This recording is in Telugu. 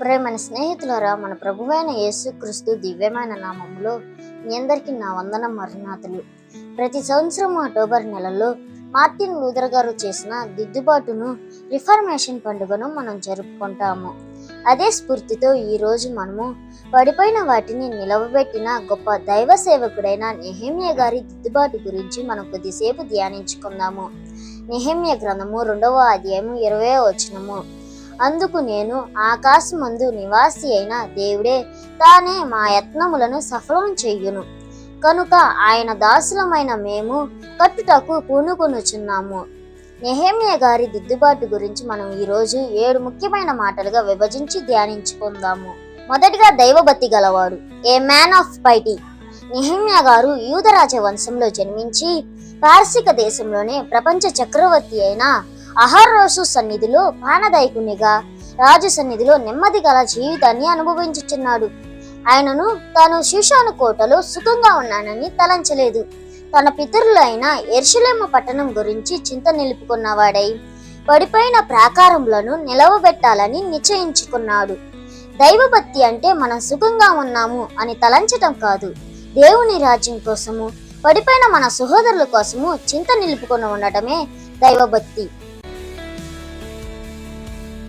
ప్రేమైన స్నేహితులరా మన ప్రభువైన యేసుక్రీస్తు దివ్యమైన నామంలో మీ అందరికీ నా వందన మరణాతులు ప్రతి సంవత్సరం అక్టోబర్ నెలలో మార్టిన్ లూథర్ గారు చేసిన దిద్దుబాటును రిఫర్మేషన్ పండుగను మనం జరుపుకుంటాము. అదే స్ఫూర్తితో ఈరోజు మనము పడిపోయిన వాటిని నిలవబెట్టిన గొప్ప దైవ సేవకుడైన నెహమ్య గారి దిద్దుబాటు గురించి మనం కొద్దిసేపు ధ్యానించుకుందాము. నెహమ్య గ్రంథము రెండవ అధ్యాయము ఇరవై వచనము. అందుకు నేను ఆకాశమందు నివాసి అయిన దేవుడే తానే మా యత్నములను సఫలం చెయ్యును కనుక ఆయన దాసులమైన మేము కట్టుటకు పూనుకొనుచున్నాము. నెహేమియ గారి దిద్దుబాటు గురించి మనం ఈరోజు ఏడు ముఖ్యమైన మాటలుగా విభజించి ధ్యానించుకుందాము. మొదటిగా దైవభక్తి గలవాడు ఏ మ్యాన్ ఆఫ్ పైటీ నెహమ్య గారు యూదరాజ వంశంలో జన్మించి పార్సిక దేశంలోనే ప్రపంచ చక్రవర్తి అయిన అహర్రోసు సన్నిధిలో ప్రాణదాయకునిగా రాజు సన్నిధిలో నెమ్మది గల జీవితాన్ని అనుభవించుచున్నాడు. ఆయనను తాను శిషాను కోటలో సుఖంగా ఉన్నానని తలంచలేదు. తన పితరులైన ఎర్షులేమ పట్టణం గురించి చింత నిలుపుకున్నవాడై పడిపోయిన ప్రాకారములను నిలవబెట్టాలని నిశ్చయించుకున్నాడు. దైవభక్తి అంటే మనం సుఖంగా ఉన్నాము అని తలంచటం కాదు. దేవుని రాజ్యం కోసము పడిపోయిన మన సహోదరుల కోసము చింత నిలుపుకొని ఉండటమే దైవభక్తి.